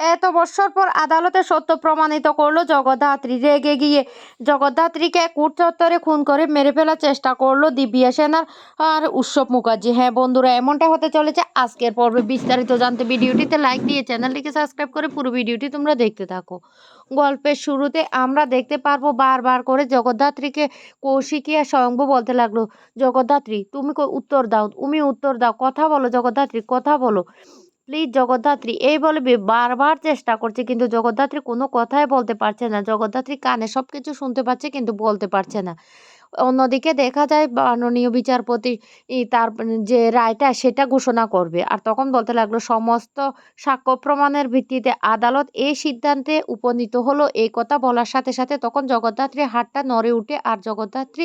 এত বছর পর আদালতে সত্য প্রমাণিত করল জগদ্ধাত্রী। রেগে গিয়ে জগদ্ধাত্রীকে কোর্ট চত্বরে খুন করে মেরে ফেলার চেষ্টা করল দিব্যা সেনার আর উৎসব মুখার্জি। হ্যাঁ বন্ধুরা, এমনটা হতে চলেছে আজকের পর্বে। বিস্তারিত জানতে ভিডিওটিতে লাইক দিয়ে চ্যানেলটিকে সাবস্ক্রাইব করে পুরো ভিডিওটি তোমরা দেখতে থাকো। গল্পের শুরুতে আমরা দেখতে পারব বারবার করে জগদ্ধাত্রীকে কৌশিকী আর স্বয়ংভু বলতে লাগল, জগদ্ধাত্রী, তুমি উত্তর দাও, তুমি উত্তর দাও, কথা বলো জগদ্ধাত্রী, কথা বলো। প্লিজ জগদ্ধাত্রী, এই বলে বারবার চেষ্টা করছে, কিন্তু জগদ্ধাত্রী কোনো কথাই বলতে পারছে না। জগদ্ধাত্রী কানে সব কিছু শুনতে পাচ্ছে, কিন্তু বলতে পারছে না। অন্যদিকে দেখা যায়, মাননীয় বিচারপতি তার যে রায়টা, সেটা ঘোষণা করবে। আর তখন বলতে লাগল, সমস্ত সাক্ষ্য প্রমাণের ভিত্তিতে আদালত এই সিদ্ধান্তে উপনীত হলো। এই কথা বলার সাথে সাথে তখন জগদ্ধাত্রী হাতটা নড়ে উঠে, আর জগদ্ধাত্রী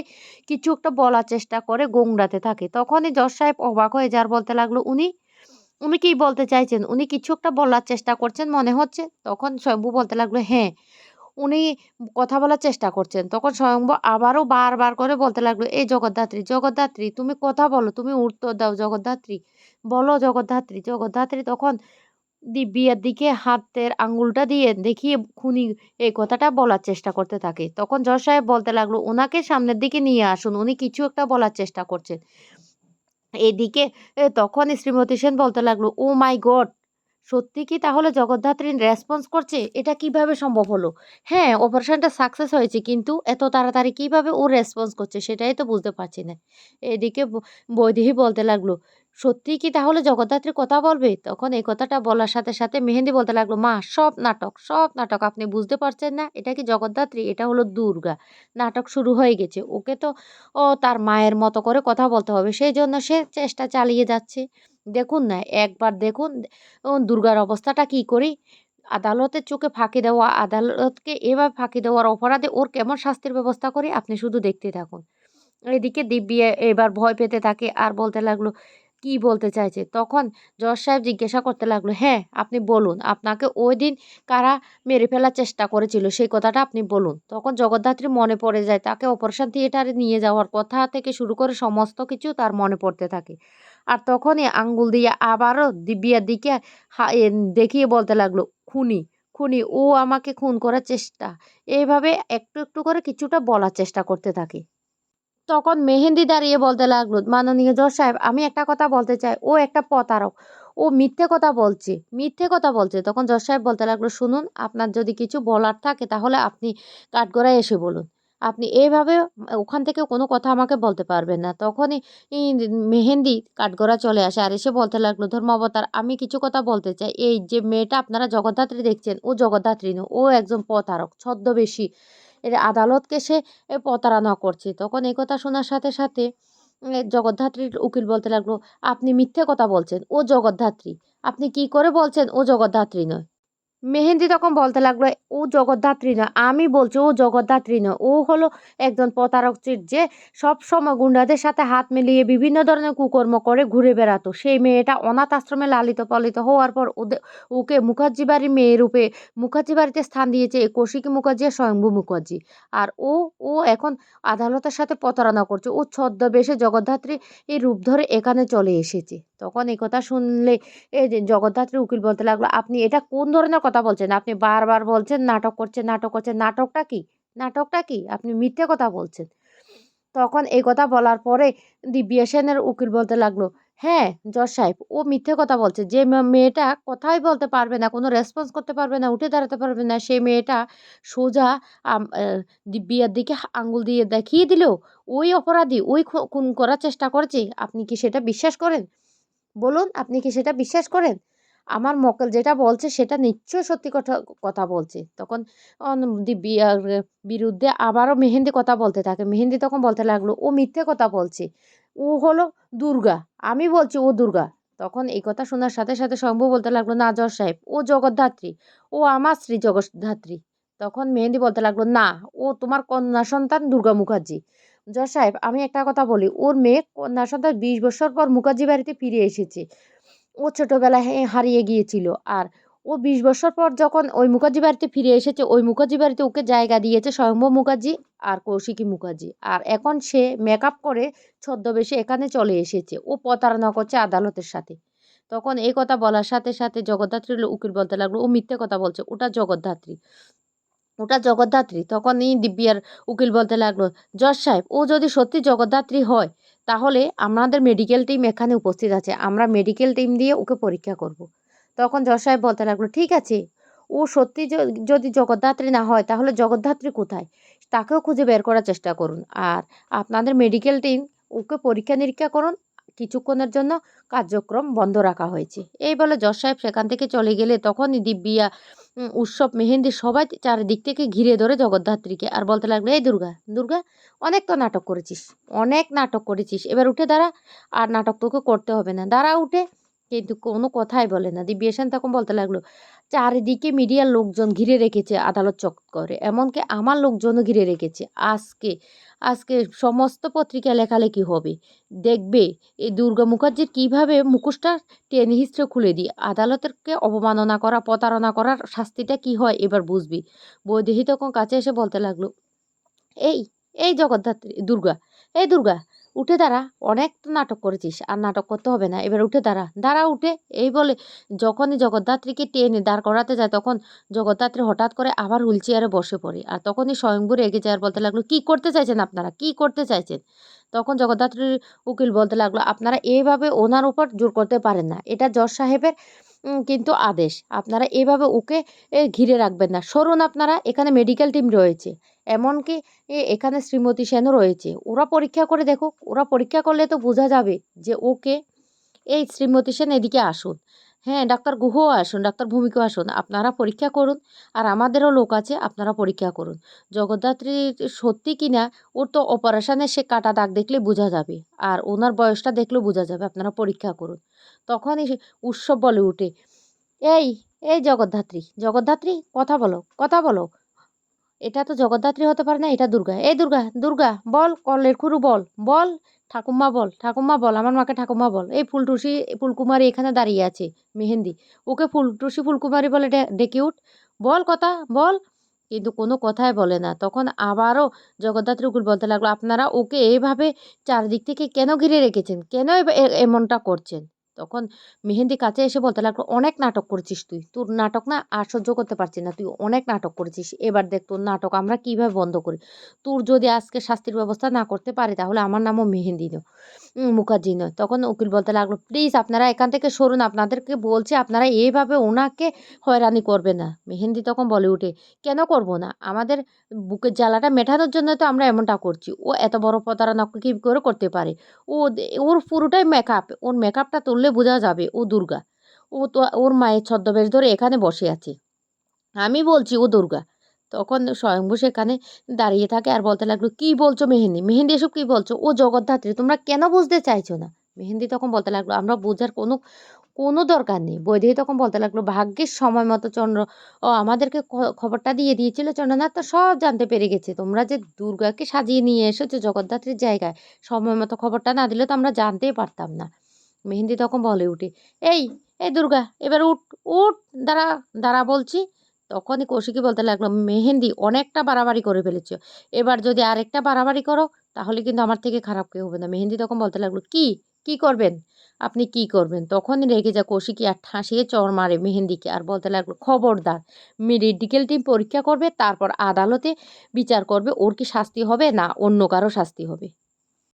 কিছু একটা বলার চেষ্টা করে গোংড়াতে থাকে। তখনই জজ সাহেব অবাক হয়ে যার বলতে লাগল, উনি উনি কি বলতে চাইছেন। উনি কিছু একটা বলার চেষ্টা করছেন মনে হচ্ছে। তখন স্বয়ম্ভু বলতে লাগল হ্যাঁ। উনি কথা বলার চেষ্টা করছেন। তখন স্বয়ম্ভু আবারও বারবার করে বলতে লাগল এই জগদ্ধাত্রী জগদ্ধাত্রী, তুমি কথা বলো, তুমি উত্তর দাও জগদ্ধাত্রী। বলো জগদ্ধাত্রী জগদ্ধাত্রী। তখন দিব্যার দিকে হাতের আঙ্গুলটা দিয়ে দেখিয়ে খুনি এই কথাটা বলার চেষ্টা করতে থাকে। তখন জজ সাহেব বলতে লাগল, ওনাকে সামনের দিকে নিয়ে আসুন, উনি কিছু একটা বলার চেষ্টা করছেন। এদিকে তখন শ্রীমতী সেন বলতে লাগল, ও মাই গড, সত্যি কি তাহলে জগদ্ধাত্রী রেসপন্স করছে? এটা কীভাবে সম্ভব হলো? হ্যাঁ অপারেশনটা সাকসেস হয়েছে, কিন্তু এত তাড়াতাড়ি কীভাবে ও রেসপন্স করছে সেটাই তো বুঝতে পারছি না। এদিকে বৈদেহী বলতে লাগল সত্যি কি তাহলে জগদ্ধাত্রী কথা বলবে? তখন এই কথাটা বলার সাথে সাথে মেহেন্দি বলতে লাগল, মা, সব নাটক সব নাটক আপনি বুঝতে পারছেন না? এটা কি জগদ্ধাত্রী? এটা হলো দুর্গা। নাটক শুরু হয়ে গেছে। ওকে তো, ও তার মায়ের মতো করে কথা বলতে হবে। সেই জন্য সে চেষ্টা চালিয়ে যাচ্ছে। দেখুন না, একবার দেখুন দুর্গার অবস্থাটা কি করি? আদালতের চোখে ফাঁকি দেওয়া, আদালতকে এভাবে ফাঁকি দেওয়ার অপরাধে ওর কেমন শাস্তির ব্যবস্থা করি? আপনি শুধু দেখতে থাকুন। এদিকে দিব্যি এবার ভয় পেতে থাকে আর বলতে লাগল কি বলতে চাইছে? তখন জজ সাহেব জিজ্ঞাসা করতে লাগল হ্যাঁ আপনি বলুন। আপনাকে ওই দিন কারা মেরে ফেলার চেষ্টা করেছিল, সেই কথাটা আপনি বলুন। তখন জগদ্ধাত্রী মনে পড়ে যায়, তাকে অপারেশন থিয়েটারে নিয়ে যাওয়ার কথা থেকে শুরু করে সমস্ত কিছু তার মনে পড়তে থাকে। আর তখনই আঙ্গুল দিয়ে আবারও দিব্যার দিকে দেখিয়ে বলতে লাগল, খুনি খুনি, ও আমাকে খুন করার চেষ্টা। এইভাবে একটু একটু করে কিছুটা বলার চেষ্টা করতে থাকে। তখন মেহেন্দি দাঁড়িয়ে বলতে লাগল, মাননীয় জজ সাহেব, আমি একটা কথা বলতে চাই। ও একটা প্রতারক। ও মিথ্যে কথা বলছে, মিথ্যে কথা বলছে। তখন জজ সাহেব বলতে লাগল, শুনুন, আপনার যদি কিছু বলার থাকে তাহলে আপনি কাঠগড়ায় এসে বলুন। আপনি এইভাবে ওখান থেকে কোনো কথা আমাকে বলতে পারবেন না। তখনই মেহেন্দি কাঠগড়া চলে আসে আর এসে বলতে লাগল, ধর্মাবতার, আমি কিছু কথা বলতে চাই। এই যে মেয়েটা আপনারা জগদ্ধাত্রী দেখছেন, ও জগদ্ধাত্রী নয়, ও একজন প্রতারক, ছদ্মবেশী। এর আদালতকে সে প্রতারণা করছে। তখন এই কথা শোনার সাথে সাথে জগদ্ধাত্রীর উকিল বলতে লাগল, আপনি মিথ্যে কথা বলছেন। ও জগদ্ধাত্রী। আপনি কি করে বলছেন? ও জগদ্ধাত্রী নয়। মেহেন্দি তখন বলতে লাগল, ও জগদ্ধাত্রী না, আমি বলছি ও জগদ্ধাত্রী নয় ও হলো একজন প্রতারক যে সব সময় গুন্ডাদের সাথে হাত মিলিয়ে বিভিন্ন ধরনের কুকর্ম করে ঘুরে বেড়াতো। সেই মেয়েটা অনাথ আশ্রমে লালিত পালিত হওয়ার পর ওদের ওকে মুখার্জি বাড়ির মেয়ে রূপে, মুখার্জি বাড়িতে স্থান দিয়েছে এই কৌশিকী মুখার্জি আর স্বয়ম্ভু মুখার্জি। আর ও ও এখন আদালতের সাথে প্রতারণা করছে। ও ছদ্মবেশে জগদ্ধাত্রী এই রূপ ধরে এখানে চলে এসেছে। তখন এই কথা শুনলে এই জগদ্ধাত্রী উকিল বলতে লাগল, আপনি এটা কোন ধরনের কথা বলছেন। আপনি বারবার বলছেন, নাটক করছেন নাটক করছেন। নাটকটা কি? নাটকটা কি? আপনি মিথ্যে কথা বলছেন। তখন এই কথা বলার পরে দিব্যা সেনের উকিল বলতে লাগল হ্যাঁ জজ সাহেব, ও মিথ্যে কথা বলছে। যে মেয়েটা কথাই বলতে পারবে না, কোনো রেসপন্স করতে পারবে না, উঠে দাঁড়াতে পারবে না সেই মেয়েটা সোজা দিব্যার দিকে আঙ্গুল দিয়ে দেখিয়ে দিল, ওই অপরাধী, ওই খুন করার চেষ্টা করেছে। আপনি কি সেটা বিশ্বাস করেন? বলুন, আপনি কি সেটা বিশ্বাস করেন? আমার মক্কেল যেটা বলছে সেটা নিশ্চয়ই সত্যি কথা কথা বলছে। তখন বিরুদ্ধে আবারও মেহেন্দি কথা বলতে থাকে। মেহেন্দি তখন বলতে লাগল, ও মিথ্যে কথা বলছে। ও হলো দুর্গা। আমি বলছি ও দুর্গা। তখন এই কথা শোনার সাথে সাথে শম্ভু বলতে লাগল, না, জজ সাহেব, ও জগদ্ধাত্রী। ও আমার স্ত্রী জগদ্ধাত্রী। তখন মেহেন্দি বলতে লাগল, না, ও তোমার কন্যা সন্তান দুর্গা মুখার্জি। জজ সাহেব, আমি একটা কথা বলি, ওর মেয়ে কন্যা সন্তান বিশ বছর পর মুখার্জি বাড়িতে ফিরে এসেছে। ও ছোটোবেলায় হারিয়ে গিয়েছিল। আর ও বিশ বছর পর যখন ওই মুখার্জি বাড়িতে ফিরে এসেছে, ওই মুখার্জি বাড়িতে ওকে জায়গা দিয়েছে স্বয়ম্ভব মুখার্জি আর কৌশিকী মুখার্জি। আর এখন সে মেকআপ করে ছদ্মবেশে এখানে চলে এসেছে। ও প্রতারণা করছে আদালতের সাথে। তখন এই কথা বলার সাথে সাথে জগদ্ধাত্রী উকিল বলতে লাগল, ও মিথ্যে কথা বলছে, ওটা জগদ্ধাত্রী। ওটা জগদ্ধাত্রী। তখনই দিব্যার উকিল বলতে লাগল, জজ সাহেব, ও যদি সত্যি জগদ্ধাত্রী হয়, তাহলে আমাদের মেডিকেল টিম এখানে উপস্থিত আছে। আমরা মেডিকেল টিম দিয়ে ওকে পরীক্ষা করব। তখন জজ সাহেব বলতে লাগল, ঠিক আছে। ও সত্যি যদি জগদ্ধাত্রী না হয়, তাহলে জগদ্ধাত্রী কোথায়? তাকেও খুঁজে বের করার চেষ্টা করুন। আর আপনাদের মেডিকেল টিম ওকে পরীক্ষা নিরীক্ষা করুন কিছুক্ষণের জন্য কার্যক্রম বন্ধ রাখা হয়েছে। এই বলে জজ সাহেব সেখান থেকে চলে গেলে তখনই দিব্যিয়া উৎসব, মেহেন্দি সবাই চারিদিক থেকে ঘিরে ধরে জগদ্ধাত্রীকে আর বলতে লাগল, এই দুর্গা দুর্গা, অনেক তো নাটক করেছিস, অনেক নাটক করেছিস। এবার উঠে দাঁড়া, আর নাটক তোকে করতে হবে না। দাঁড়া, উঠে কিন্তু কোনো কথাই বলে না। দিব্যা সেন তখন বলতে লাগল, চারিদিকে মিডিয়ার লোকজন ঘিরে রেখেছে আদালত চক্করে এমনকি আমার লোকজনও ঘিরে রেখেছে। আজকে আজকে সমস্ত পত্রিকা লেখালেখি হবে। দেখবে, এই দুর্গা মুখার্জির কীভাবে মুখোশটা টেনে হিস্ট্রে খুলে দিই। আদালতেরকে অবমাননা করা, প্রতারণা করার শাস্তিটা কি হয়, এবার বুঝবি। বৈদেহী তখন কাছে এসে বলতে লাগল, এই এই জগদ্ধাত্রী দুর্গা, এই দুর্গা, উঠে দাঁড়া, অনেক নাটক করেছিস, আর নাটক করতে হবে না, এবার উঠে দাঁড়া দাঁড়া উঠে, এই বলে যখনই জগদ্ধাত্রীকে টেনে দাঁড় করাতে যায়, তখন জগদ্ধাত্রী হঠাৎ করে আবার হুইল চেয়ারে বসে পড়ে, আর তখনই স্বয়ংভূ এগে যায় আর বলতে লাগল, কি করতে চাইছেন আপনারা? কি করতে চাইছেন? তখন জগদ্ধাত্রীর উকিল বলতে লাগল, আপনারা এইভাবে ওনার উপর জোর করতে পারেন না, এটা জজ সাহেবের কিন্তু আদেশ, আপনারা এইভাবে ওকে ঘিরে রাখবেন না, সরুন আপনারা, এখানে মেডিকেল টিম রয়েছে এমনকি এখানে শ্রীমতী সেনও রয়েছে। ওরা পরীক্ষা করে দেখুক ওরা পরীক্ষা করলে তো বোঝা যাবে যে ওকে এই শ্রীমতী সেন এদিকে আসুন। হ্যাঁ ডাক্তার গুহও আসুন, ডাক্তার ভূমিকেও আসুন। আপনারা পরীক্ষা করুন আর আমাদেরও লোক আছে, আপনারা পরীক্ষা করুন। জগদ্ধাত্রী সত্যি কি না ওর তো অপারেশানে সে কাটা দাগ দেখলে বোঝা যাবে আর ওনার বয়সটা দেখলেও বোঝা যাবে, আপনারা পরীক্ষা করুন। তখনই উৎসব বলে উঠে, এই এই জগদ্ধাত্রী জগদ্ধাত্রী, কথা বলো কথা বলো এটা তো জগদ্ধাত্রী হতে পারে না, এটা দুর্গা। এই দুর্গা দুর্গা, বল, কলের খুরু বল বল ঠাকুমা বল ঠাকুমা বল, আমার মাকে ঠাকুমা বল। এই ফুলটুসি ফুলকুমারী এখানে দাঁড়িয়ে আছে, মেহেন্দি। ওকে ফুলটুসি ফুলকুমারী বলে ডেকে উঠ। বল কথা, বল। কিন্তু কোনো কথাই বলে না। তখন আবারও জগদ্ধাত্রী উকুল বলতে লাগল, আপনারা ওকে এইভাবে চারদিক থেকে কেন ঘিরে রেখেছেন? কেন এমনটা করছেন? তখন মেহেন্দি কাছে এসে বলতে লাগল অনেক নাটক করেছিস তুই? তোর নাটক না আর সহ্য করতে পারছি না। তুই অনেক নাটক করেছিস। এবার দেখ তোর নাটক আমরা কীভাবে বন্ধ করি? তোর যদি আজকে শাস্তির ব্যবস্থা না করতে পারে, তাহলে আমার নামও মেহেন্দি নয়। মুখার্জি নয়। তখন উকিল বলতে লাগল প্লিজ আপনারা এখান থেকে সরুন। আপনাদেরকে বলছি, আপনারা এইভাবে ওনাকে হয়রানি করবে না। মেহেন্দি তখন বলে উঠে, কেন করব না? আমাদের বুকের জ্বালাটা মেটানোর জন্য তো আমরা এমনটা করছি। ও এত বড় প্রতারণা কী করে করতে পারে? ও ওর পুরোটাই মেকআপ ওর মেকআপটা তুললে বোঝা যাবে, ও দুর্গা। ও তো, ওর মায়ের ছদ্মবেশ ধরে এখানে বসে আছে। আমি বলছি, ও দুর্গা। তখন স্বয়ংভূ সেখানে দাঁড়িয়ে থাকে আর বলতে লাগল, কি বলছো মেহেন্দি? মেহেন্দি এসব কি বলছো? ও জগদ্ধাত্রী, তোমরা কেন বুঝতে চাইছো না? মেহেন্দি তখন বলতে লাগল, আমরা বোঝার কোনো কোনো দরকার নেই। বৈদেহী তখন বলতে লাগল, ভাগ্যের সময় মতো চন্দ্র, ও আমাদেরকে খবরটা দিয়ে দিয়েছিল চন্দ্রনাথ, তো সব জানতে পেরে গেছে। তোমরা যে দুর্গাকে সাজিয়ে নিয়ে এসেছ জগদ্ধাত্রীর জায়গায়, সময় মতো খবরটা না দিলে তো আমরা জানতেই পারতাম না। মেহেন্দি তখন বলে উঠে, এই এই দুর্গা, এবার উঠ উঠ, দাঁড়া দাঁড়া বলছি। তখনই কৌশিকী বলতে লাগল, মেহেন্দি অনেকটা বাড়াবাড়ি করে ফেলেছ, এবার যদি আরেকটা বাড়াবাড়ি করো, তাহলে কিন্তু আমার থেকে খারাপ কেউ হবে না। মেহেন্দি তখন বলতে লাগল, কি কি করবেন? আপনি কি করবেন? তখনই রেগে যা কৌশিকী আর ঠাসিয়ে চর মারে মেহেন্দিকে আর বলতে লাগল, খবরদার, মেডিকেল টিম পরীক্ষা করবে, তারপর আদালতে বিচার করবে, ওর কি শাস্তি হবে না অন্য কারও শাস্তি হবে?